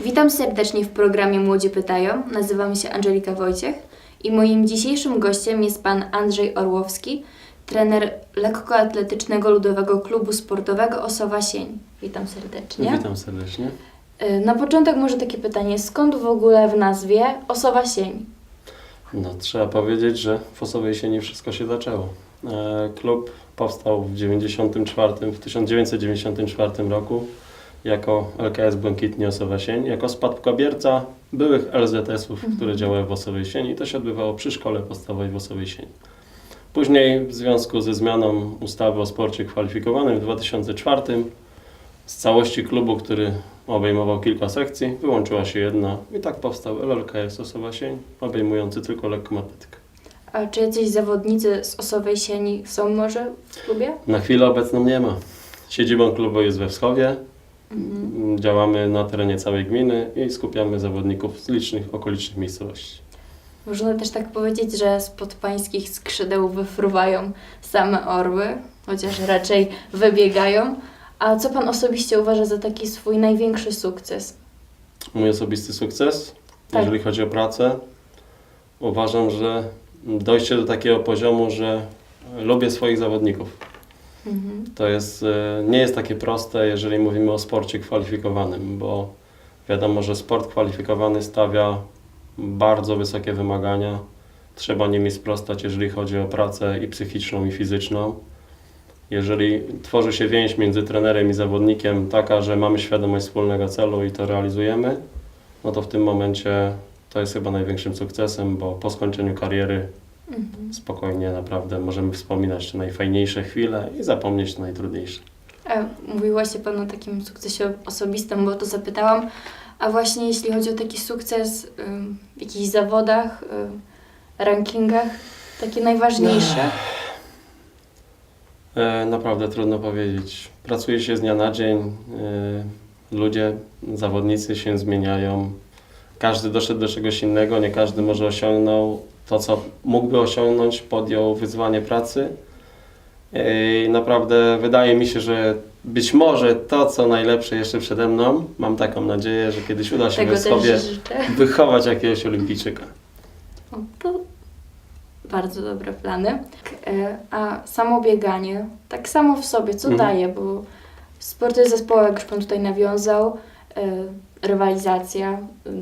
Witam serdecznie w programie Młodzi Pytają. Nazywam się Angelika Wojciech i moim dzisiejszym gościem jest pan Andrzej Orłowski, trener lekkoatletycznego Ludowego Klubu Sportowego Osowa Sień. Witam serdecznie. Witam serdecznie. Y, Na początek może takie pytanie, skąd w ogóle w nazwie Osowa Sień? No, trzeba powiedzieć, że w Osowej Sieni wszystko się zaczęło. E, Klub powstał w 94, w 1994 roku jako LKS Błękitni Osowa Sień, jako spadkobierca byłych LZS-ów, które działały w Osowej Sieni. To się odbywało przy szkole podstawowej w Osowej Sieni. Później w związku ze zmianą ustawy o sporcie kwalifikowanym w 2004 z całości klubu, który obejmował kilka sekcji, wyłączyła się jedna i tak powstał LLKS Osowa Sień, obejmujący tylko lekką atletykę. A czy jacyś zawodnicy z Osowej Sieni są może w klubie? Na chwilę obecną nie ma. Siedzibą klubu jest we Wschowie. Mhm. Działamy na terenie całej gminy i skupiamy zawodników z licznych okolicznych miejscowości. Można też tak powiedzieć, że spod pańskich skrzydeł wyfruwają same orły, chociaż raczej wybiegają. A co pan osobiście uważa za taki swój największy sukces? Mój osobisty sukces, Tak. jeżeli chodzi o pracę, uważam, że dojście do takiego poziomu, że lubię swoich zawodników. Mhm. To jest, e, nie jest takie proste, jeżeli mówimy o sporcie kwalifikowanym, bo wiadomo, że sport kwalifikowany stawia bardzo wysokie wymagania. Trzeba nimi sprostać, jeżeli chodzi o pracę i psychiczną, i fizyczną. Jeżeli tworzy się więź między trenerem i zawodnikiem taka, że mamy świadomość wspólnego celu i to realizujemy, no to w tym momencie to jest chyba największym sukcesem, bo po skończeniu kariery Mhm. spokojnie naprawdę możemy wspominać te najfajniejsze chwile i zapomnieć te najtrudniejsze. A mówiła się Pan o takim sukcesie osobistym, bo o to zapytałam. A właśnie jeśli chodzi o taki sukces ym, w jakichś zawodach, ym, rankingach, takie najważniejsze. E, naprawdę trudno powiedzieć. Pracuje się z dnia na dzień, e, ludzie, zawodnicy się zmieniają. Każdy doszedł do czegoś innego, nie każdy może osiągnął to, co mógłby osiągnąć, podjął wyzwanie pracy. I naprawdę wydaje mi się, że być może to, co najlepsze jeszcze przede mną, mam taką nadzieję, że kiedyś uda się Tego sobie wychować jakiegoś olimpijczyka. O, to bardzo dobre plany. K- e, A samo bieganie, tak samo w sobie, co Mhm. daje? Bo sporty zespołowe, jak już Pan tutaj nawiązał, e, rywalizacja,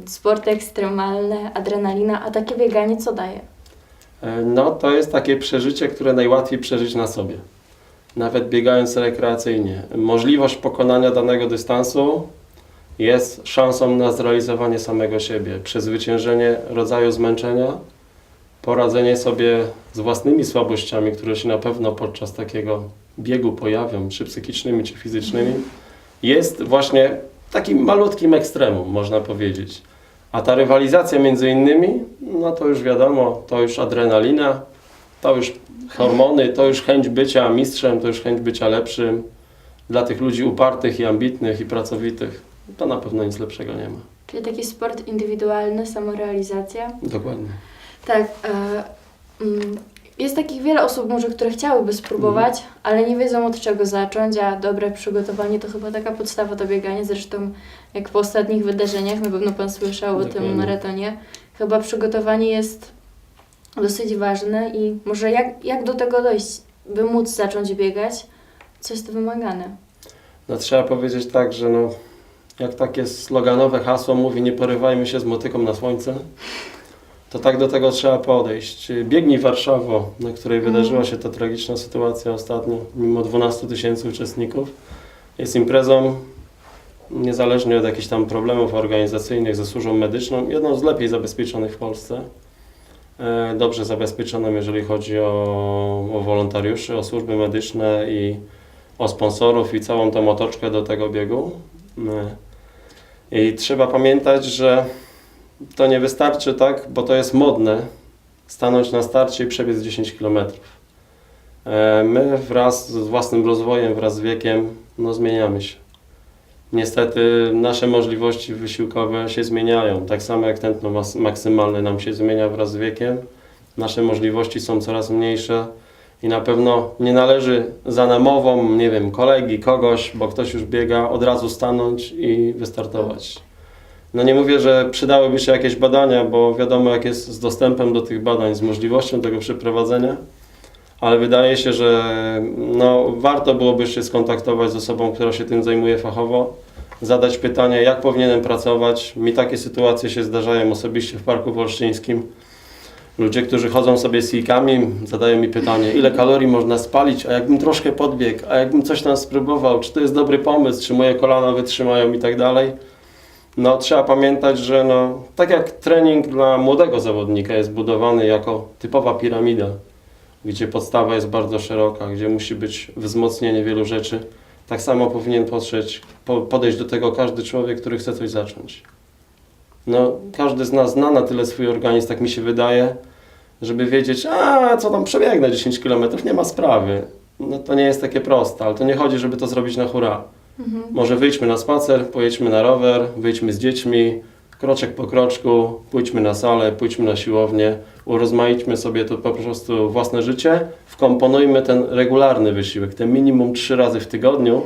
sporty ekstremalne, adrenalina, a takie bieganie co daje? E, No, to jest takie przeżycie, które najłatwiej przeżyć na sobie. Nawet biegając rekreacyjnie. Możliwość pokonania danego dystansu jest szansą na zrealizowanie samego siebie, przezwyciężenie rodzaju zmęczenia, poradzenie sobie z własnymi słabościami, które się na pewno podczas takiego biegu pojawią, czy psychicznymi, czy fizycznymi, jest właśnie takim malutkim ekstremum, można powiedzieć. A ta rywalizacja między innymi, no to już wiadomo, to już adrenalina, to już hormony, to już chęć bycia mistrzem, to już chęć bycia lepszym. Dla tych ludzi upartych i ambitnych i pracowitych, to na pewno nic lepszego nie ma. Czyli taki sport indywidualny, samorealizacja. Dokładnie. Tak. Mm, jest takich wiele osób może, które chciałyby spróbować, ale nie wiedzą od czego zacząć, a dobre przygotowanie to chyba taka podstawa do biegania. Zresztą jak po ostatnich wydarzeniach, na pewno Pan słyszał o tym maratonie, chyba przygotowanie jest dosyć ważne i może jak, jak do tego dojść, by móc zacząć biegać, co jest wymagane. No trzeba powiedzieć tak, że no, jak takie sloganowe hasło mówi nie porywajmy się z motyką na słońce, to tak do tego trzeba podejść. Biegnij Warszawo, na której Mhm. wydarzyła się ta tragiczna sytuacja ostatnio, mimo 12 tysięcy uczestników, jest imprezą niezależnie od jakichś tam problemów organizacyjnych ze służbą medyczną, jedną z lepiej zabezpieczonych w Polsce. E, Dobrze zabezpieczoną, jeżeli chodzi o, o wolontariuszy, o służby medyczne i o sponsorów i całą tą otoczkę do tego biegu. E, I trzeba pamiętać, że to nie wystarczy, tak, bo to jest modne, stanąć na starcie i przebiec 10 km. My wraz z własnym rozwojem, wraz z wiekiem, no zmieniamy się. Niestety nasze możliwości wysiłkowe się zmieniają, tak samo jak tętno maksymalne nam się zmienia wraz z wiekiem. Nasze możliwości są coraz mniejsze i na pewno nie należy za namową, nie wiem, kolegi, kogoś, bo ktoś już biega, od razu stanąć i wystartować. No nie mówię, że przydałyby się jakieś badania, bo wiadomo jak jest z dostępem do tych badań, z możliwością tego przeprowadzenia, ale wydaje się, że no, warto byłoby się skontaktować z osobą, która się tym zajmuje fachowo, zadać pytanie, jak powinienem pracować. Mi takie sytuacje się zdarzają osobiście w Parku Wolsztyńskim. Ludzie, którzy chodzą sobie z kijkami, zadają mi pytanie, ile kalorii można spalić, a jakbym troszkę podbiegł, a jakbym coś tam spróbował, czy to jest dobry pomysł, czy moje kolana wytrzymają i tak dalej. No, trzeba pamiętać, że no, tak jak trening dla młodego zawodnika jest budowany jako typowa piramida, gdzie podstawa jest bardzo szeroka, gdzie musi być wzmocnienie wielu rzeczy, tak samo powinien podejść do tego każdy człowiek, który chce coś zacząć. No, każdy z nas zna na tyle swój organizm, tak mi się wydaje, żeby wiedzieć, a co tam przebiegnę 10 km, nie ma sprawy. No to nie jest takie proste, ale to nie chodzi, żeby to zrobić na hura. Może wyjdźmy na spacer, pojedźmy na rower, wyjdźmy z dziećmi, kroczek po kroczku, pójdźmy na salę, pójdźmy na siłownię, urozmaićmy sobie to po prostu własne życie, wkomponujmy ten regularny wysiłek, ten minimum trzy razy w tygodniu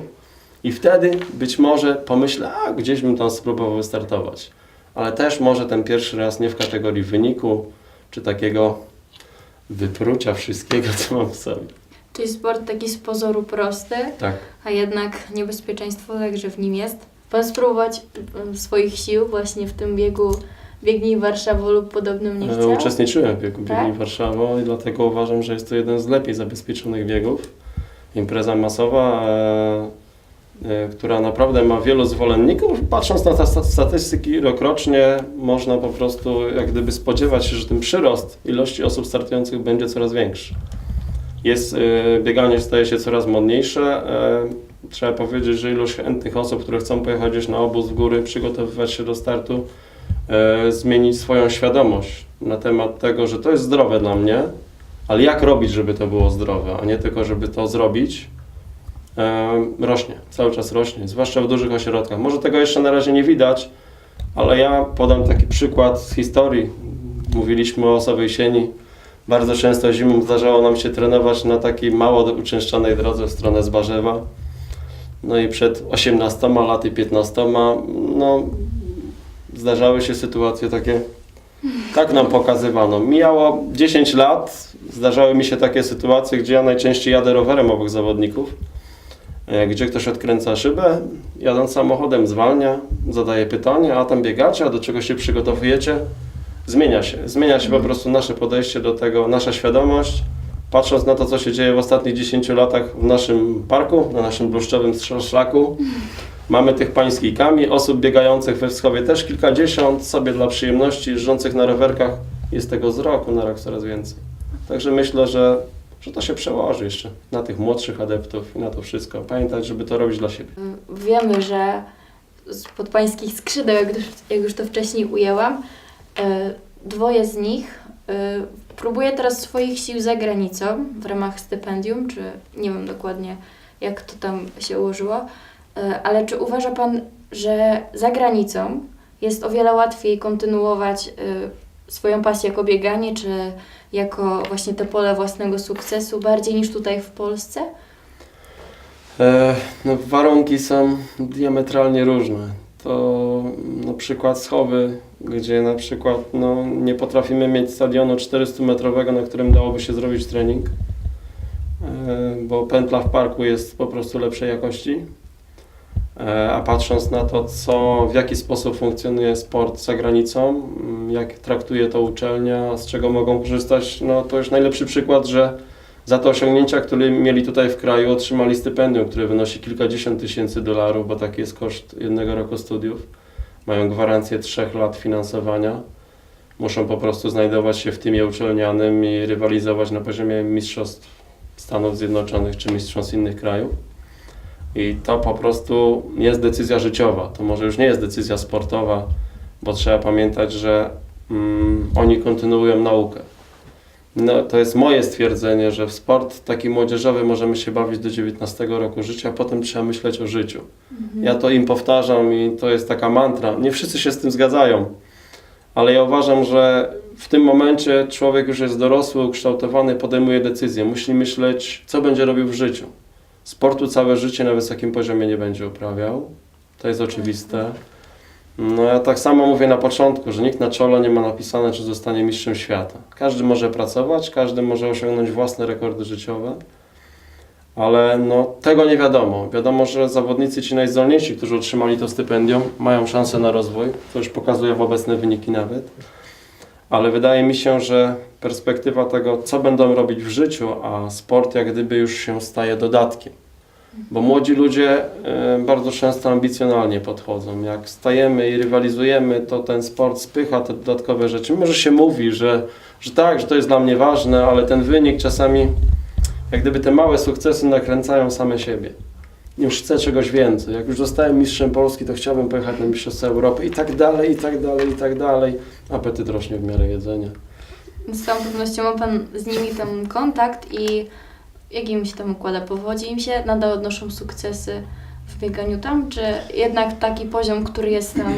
i wtedy być może pomyślę, a gdzieś bym tam spróbował wystartować. Ale też może ten pierwszy raz nie w kategorii wyniku, czy takiego wyprucia wszystkiego, co mam w sobie. Czyli sport taki z pozoru prosty, Tak. a jednak niebezpieczeństwo także w nim jest. Pan spróbować swoich sił właśnie w tym biegu Biegnij Warszawą lub podobnym nie E, chciał? Uczestniczyłem w biegu Tak? Biegnij Warszawą i dlatego uważam, że jest to jeden z lepiej zabezpieczonych biegów. Impreza masowa, e, e, która naprawdę ma wielu zwolenników. Patrząc na te sta- statystyki rokrocznie, można po prostu jak gdyby spodziewać się, że ten przyrost ilości osób startujących będzie coraz większy. Jest, e, bieganie staje się coraz modniejsze. E, Trzeba powiedzieć, że ilość chętnych osób, które chcą pojechać na obóz w góry, przygotowywać się do startu, e, zmienić swoją świadomość na temat tego, że to jest zdrowe dla mnie, ale jak robić, żeby to było zdrowe, a nie tylko, żeby to zrobić, rośnie, cały czas rośnie, zwłaszcza w dużych ośrodkach. Może tego jeszcze na razie nie widać, ale ja podam taki przykład z historii. Mówiliśmy o Osowej Sieni. Bardzo często zimą zdarzało nam się trenować na takiej mało uczęszczanej drodze w stronę Zbarzewa. No i przed 18 laty, 15, no zdarzały się sytuacje takie, tak nam pokazywano. Mijało 10 lat, zdarzały mi się takie sytuacje, gdzie ja najczęściej jadę rowerem obok zawodników, e, gdzie ktoś odkręca szybę, jadąc samochodem zwalnia, zadaje pytanie, a tam biegacie, a do czego się przygotowujecie? Zmienia się. Zmienia się po prostu nasze podejście do tego, nasza świadomość. Patrząc na to, co się dzieje w ostatnich 10 latach w naszym parku, na naszym bluszczowym szlaku, Mamy tych pańskich kami, osób biegających we wschowie też kilkadziesiąt, sobie dla przyjemności, jeżdżących na rowerkach. Jest tego z roku na rok coraz więcej. Także myślę, że, że to się przełoży jeszcze na tych młodszych adeptów i na to wszystko. Pamiętać, żeby to robić dla siebie. Wiemy, że spod pańskich skrzydeł, jak już, jak już to wcześniej ujęłam, dwoje z nich e, próbuje teraz swoich sił za granicą w ramach stypendium, czy nie wiem dokładnie jak to tam się ułożyło, e, ale czy uważa Pan, że za granicą jest o wiele łatwiej kontynuować e, swoją pasję jako bieganie, czy jako właśnie te pole własnego sukcesu bardziej niż tutaj w Polsce? E, no, warunki są diametralnie różne. To na przykład schowy, gdzie na przykład no, nie potrafimy mieć stadionu 400-metrowego, na którym dałoby się zrobić trening, e, bo pętla w parku jest po prostu lepszej jakości. E, A patrząc na to, co, w jaki sposób funkcjonuje sport za granicą, mm, jak traktuje to uczelnia, z czego mogą korzystać, no to już najlepszy przykład, że za te osiągnięcia, które mieli tutaj w kraju, otrzymali stypendium, które wynosi kilkadziesiąt tysięcy dolarów, bo taki jest koszt jednego roku studiów. Mają gwarancję trzech lat finansowania. Muszą po prostu znajdować się w teamie uczelnianym i rywalizować na poziomie mistrzostw Stanów Zjednoczonych czy mistrzostw innych krajów. I to po prostu jest decyzja życiowa. To może już nie jest decyzja sportowa, bo trzeba pamiętać, że mm, oni kontynuują naukę. No, to jest moje stwierdzenie, że w sport taki młodzieżowy możemy się bawić do 19 roku życia, a potem trzeba myśleć o życiu. Ja to im powtarzam i to jest taka mantra. Nie wszyscy się z tym zgadzają, ale ja uważam, że w tym momencie człowiek już jest dorosły, ukształtowany, podejmuje decyzje. Musi myśleć, co będzie robił w życiu. Sportu całe życie na wysokim poziomie nie będzie uprawiał. To jest oczywiste. No ja tak samo mówię na początku, że nikt na czole nie ma napisane, czy zostanie mistrzem świata. Każdy może pracować, każdy może osiągnąć własne rekordy życiowe, ale no, tego nie wiadomo. Wiadomo, że zawodnicy ci najzdolniejsi, którzy otrzymali to stypendium, mają szansę na rozwój, to już pokazuje obecne wyniki nawet. Ale wydaje mi się, że perspektywa tego, co będą robić w życiu, a sport jak gdyby już się staje dodatkiem. Bo młodzi ludzie e, bardzo często ambicjonalnie podchodzą. Jak stajemy i rywalizujemy, to ten sport spycha te dodatkowe rzeczy. Mimo, że się mówi, że, że tak, że to jest dla mnie ważne, ale ten wynik czasami, jak gdyby te małe sukcesy nakręcają same siebie. Już chcę czegoś więcej. Jak już zostałem mistrzem Polski, to chciałbym pojechać na Mistrzostwa Europy i tak dalej, i tak dalej, i tak dalej. Apetyt rośnie w miarę jedzenia. Z całą pewnością ma Pan z nimi tam kontakt i jak im się tam układa? Powodzi im się? Nadal odnoszą sukcesy w bieganiu tam? Czy jednak taki poziom, który jest tam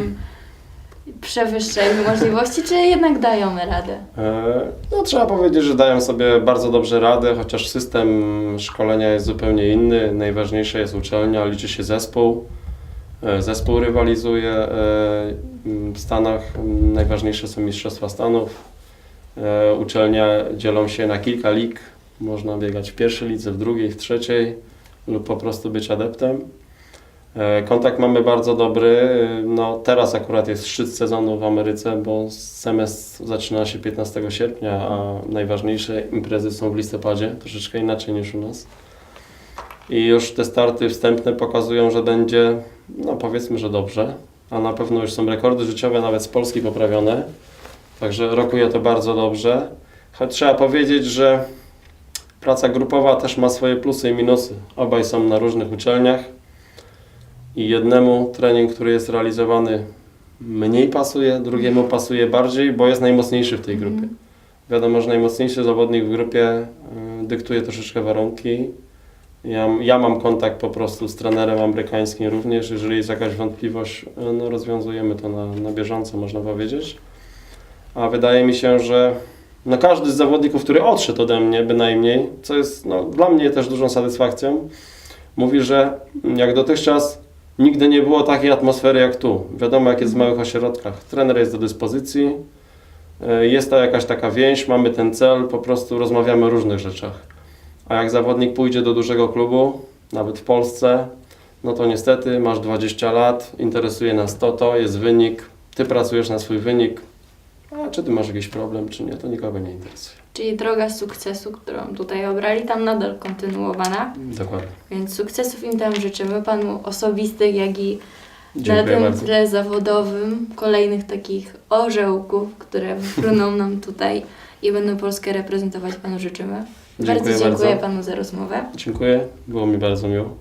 przewyższa ich możliwości, czy jednak dają radę? E, No, trzeba powiedzieć, że dają sobie bardzo dobrze radę, chociaż system szkolenia jest zupełnie inny. Najważniejsza jest uczelnia, liczy się zespół. E, Zespół rywalizuje e, w Stanach, najważniejsze są Mistrzostwa Stanów. Uczelnia dzielą się na kilka lig. Można biegać w pierwszej lidze, w drugiej, w trzeciej lub po prostu być adeptem. E, Kontakt mamy bardzo dobry. E, No, teraz akurat jest szczyt sezonu w Ameryce, bo semestr zaczyna się 15 sierpnia, a najważniejsze imprezy są w listopadzie, troszeczkę inaczej niż u nas. I już te starty wstępne pokazują, że będzie, no powiedzmy, że dobrze, a na pewno już są rekordy życiowe, nawet z Polski poprawione. Także rokuje to bardzo dobrze. Choć trzeba powiedzieć, że praca grupowa też ma swoje plusy i minusy. Obaj są na różnych uczelniach i jednemu trening, który jest realizowany mniej pasuje, drugiemu pasuje bardziej, bo jest najmocniejszy w tej grupie. Wiadomo, że najmocniejszy zawodnik w grupie y, dyktuje troszeczkę warunki. Ja, ja mam kontakt po prostu z trenerem amerykańskim również. Jeżeli jest jakaś wątpliwość, y, no rozwiązujemy to na, na bieżąco, można powiedzieć. A wydaje mi się, że no każdy z zawodników, który odszedł ode mnie bynajmniej, co jest no, dla mnie też dużą satysfakcją, mówi, że jak dotychczas nigdy nie było takiej atmosfery jak tu. Wiadomo, jak jest w małych ośrodkach. Trener jest do dyspozycji, e, jest to jakaś taka więź, mamy ten cel, po prostu rozmawiamy o różnych rzeczach. A jak zawodnik pójdzie do dużego klubu, nawet w Polsce, no to niestety masz 20 lat, interesuje nas to, to, jest wynik, ty pracujesz na swój wynik, a czy ty masz jakiś problem, czy nie, to nikogo nie interesuje. Czyli droga sukcesu, którą tutaj obrali, tam nadal kontynuowana. Dokładnie. Więc sukcesów im tam życzymy, Panu osobistych, jak i na Dziękuję tym bardzo. tle zawodowym. Kolejnych takich orzełków, które fruną nam tutaj i będą Polskę reprezentować, Panu życzymy. Dziękuję bardzo dziękuję bardzo. Panu za rozmowę. Dziękuję, było mi bardzo miło.